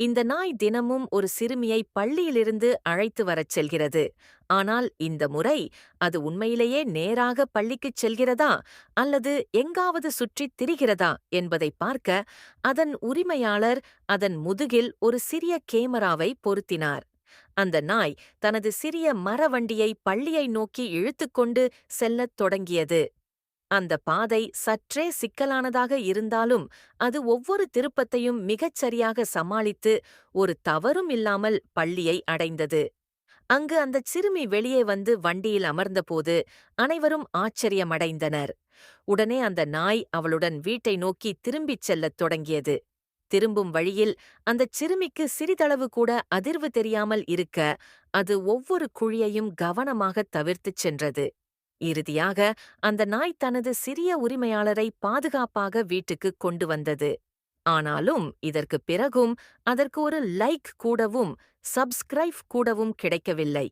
இந்த நாய் தினமும் ஒரு சிறுமியை பள்ளியிலிருந்து அழைத்து வரச் செல்கிறது. ஆனால் இந்த முறை அது உண்மையிலேயே நேராக பள்ளிக்குச் செல்கிறதா? அல்லது எங்காவது சுற்றித் திரிகிறதா? என்பதை பார்க்க அதன் உரிமையாளர் அதன் முதுகில் ஒரு சிறிய கேமராவை பொருத்தினார். அந்த நாய் தனது சிறிய மரவண்டியை பள்ளியை நோக்கி இழுத்துக்கொண்டு செல்லத் தொடங்கியது. அந்த பாதை சற்றே சிக்கலானதாக இருந்தாலும் அது ஒவ்வொரு திருப்பத்தையும் மிகச் சரியாக சமாளித்து ஒரு தவறும் இல்லாமல் பள்ளியை அடைந்தது. அங்கு அந்தச் சிறுமி வெளியே வந்து வண்டியில் அமர்ந்தபோது அனைவரும் ஆச்சரியமடைந்தனர். உடனே அந்த நாய் அவளுடன் வீட்டை நோக்கி திரும்பிச் செல்லத் தொடங்கியது. திரும்பும் வழியில் அந்தச் சிறுமிக்கு சிறிதளவு கூட அதிர்வு தெரியாமல் இருக்க அது ஒவ்வொரு குழியையும் கவனமாகத் தவிர்த்துச் சென்றது. இறுதியாக அந்த நாய் தனது சிறிய உரிமையாளரை பாதுகாப்பாக வீட்டுக்கு கொண்டு வந்தது. ஆனாலும் இதற்குப் பிறகும் அதற்கு ஒரு லைக் கூடவும் சப்ஸ்கிரைப் கூடவும் கிடைக்கவில்லை.